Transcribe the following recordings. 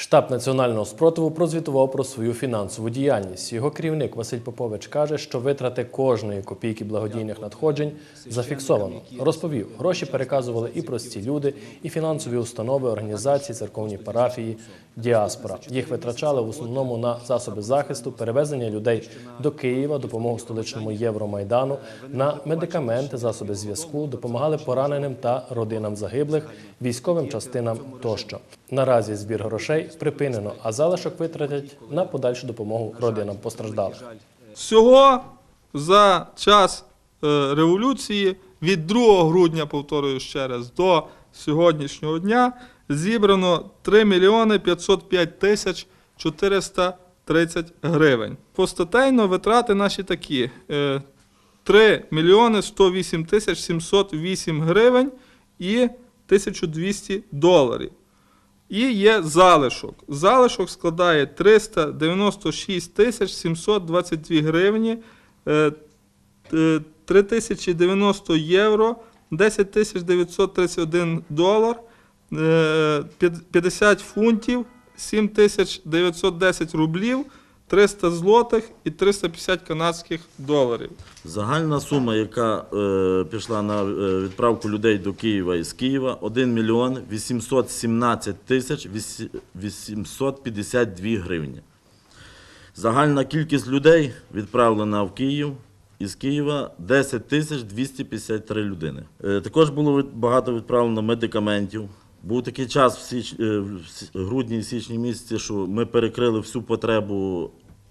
Штаб національного спротиву прозвітував про свою фінансову діяльність. Його керівник Василь Попович каже, що витрати кожної копійки благодійних надходжень зафіксовано. Розповів, гроші переказували і прості люди, і фінансові установи, організації, церковні парафії, діаспора. Їх витрачали в основному на засоби захисту, перевезення людей до Києва, допомогу столичному Євромайдану, на медикаменти, засоби зв'язку, допомагали пораненим та родинам загиблих, військовим частинам тощо. Наразі збір грошей припинено, а залишок витратять на подальшу допомогу родинам постраждалих. Всього за час е, революції від 2 грудня, повторюю ще раз, до сьогоднішнього дня зібрано 3 мільйони 505 тисяч 430 гривень. Постатейно витрати наші такі: е, 3 мільйони 108 тисяч 708 гривень і 1200 доларів. І є залишок. Залишок складає 396 тисяч 722 гривні, е, е, 3090 євро, 10 тисяч 931 долар, е, 50 фунтів, 7 тисяч 910 рублів, 300 злотих і 350 канадських доларів. Загальна сума, яка е, пішла на е, відправку людей до Києва із Києва, 1 мільйон 817 тисяч 852 гривні. Загальна кількість людей відправлена в Київ із Києва 10 тисяч 253 людини. Е, Також було багато відправлено медикаментів. Був такий час в, січ... е, в грудні січні місяці, що ми перекрили всю потребу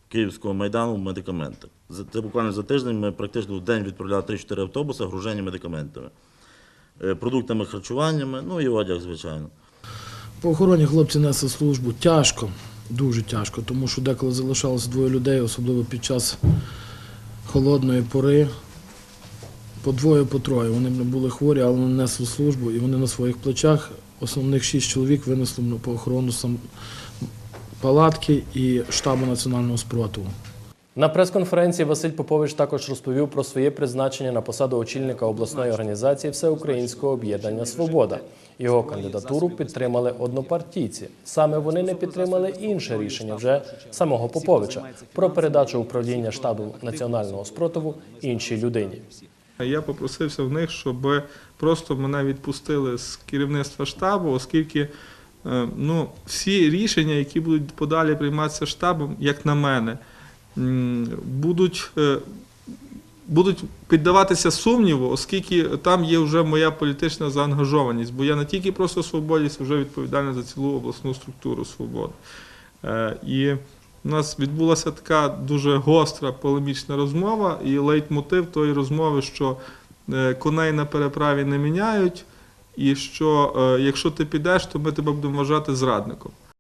Київського майдану в медикаментах. Це буквально за тиждень ми практично в день відправляли 3-4 автобуси, гружені медикаментами, Е, продуктами харчуваннями, ну і одяг, звичайно. По охороні хлопці несли службу тяжко, дуже тяжко, тому що деколи залишалося двоє людей, особливо під час холодної пори. По двоє, по троє. Вони були хворі, але вони несли службу і вони на своїх плечах. Основних шість чоловік винесли по охорону палатки і штабу національного спротиву. На прес-конференції Василь Попович також розповів про своє призначення на посаду очільника обласної організації Всеукраїнського об'єднання Свобода. Його кандидатуру підтримали однопартійці. Саме вони не підтримали інше рішення вже самого Поповича про передачу управління штабу національного спротиву іншій людині. Я попросився в них, щоб просто мене відпустили з керівництва штабу, оскільки е, ну, всі рішення, які будуть подалі прийматися штабом, як на мене, будуть, е, будуть піддаватися сумніву, оскільки там є вже моя політична заангажованість, бо я не тільки просто свободість, вже відповідальний за цілу обласну структуру свободи. Е, І у нас відбулася така дуже гостра полемічна розмова, і лейтмотив тої розмови, що е, коней на переправі не міняють, і що е, якщо ти підеш, то ми тебе будемо вважати зрадником.